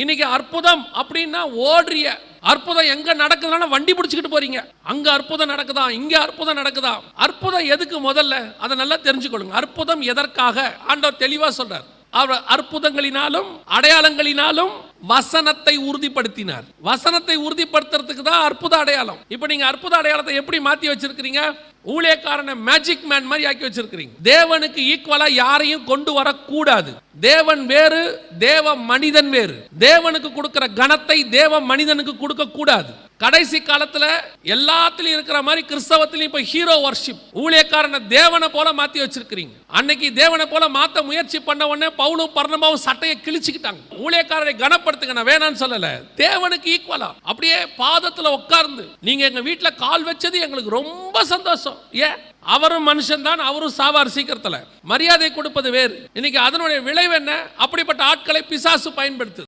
இன்னைக்கு அற்புதம் அப்படின்னா ஓடுறிய. அற்புதம் எங்க நடக்குதுனால வண்டி பிடிச்சிக்கிட்டு போறீங்க. அங்க அற்புதம் நடக்குதா? இங்க அற்புதம் நடக்குதா? அற்புதம் எதுக்கு முதல்ல? அதை நல்லா தெரிஞ்சுக்கொள்ளுங்க. அற்புதம் எதற்காக? ஆண்டவர் தெளிவா சொல்றார். அவர் அற்புதங்களினாலும் அடையாளங்களினாலும் வசனத்தை உறுதிப்படுத்தினார். வசனத்தை உறுதிப்படுத்துறதுக்கு தான் அற்புத அடையாளம். இப்போ நீங்க அற்புத அடையாளத்தை எப்படி மாத்தி வச்சிருக்கிறீங்க? ஊழியக்காரனை மேஜிக் மேன் மாதிரி ஆக்கி வச்சிருக்கிறீங்க. தேவனுக்கு ஈக்குவலா யாரையும் கொண்டு வரக்கூடாது. தேவன் வேறு தேவ மனிதன் வேறு. தேவனுக்கு கொடுக்கிற கணத்தை தேவ மனிதனுக்கு கொடுக்க கூடாது. கடைசி காலத்துல எல்லாத்துலயும் இருக்கிற மாதிரி கிறிஸ்தவத்திலயும் இப்ப ஹீரோ வர்ஷிப் ஊழியக்காரனை தேவனை போல மாத்தி வச்சிருக்கிறீங்க. அன்னைக்கு தேவனை போல மாத்த முயற்சி பண்ண உடனே பவுலும் பர்ணமாவும் சட்டையை கிழிச்சுக்கிட்டாங்க. ஊழியக்காரரை கனப்படுத்துங்க நான் வேணாம்னு சொல்லல. தேவனுக்கு ஈக்குவலா அப்படியே பாதத்துல உட்கார்ந்து நீங்க எங்க வீட்டுல கால் வச்சது எங்களுக்கு ரொம்ப சந்தோஷம். ஏன்? அவரும் மனுஷன் தான் அவரும் சாவார் சீக்கிரத்துல. மரியாதை கொடுப்பது வேறு. இன்னைக்கு அதனுடைய விளைவு என்ன? அப்படிப்பட்ட ஆட்களை பிசாசு பயன்படுத்து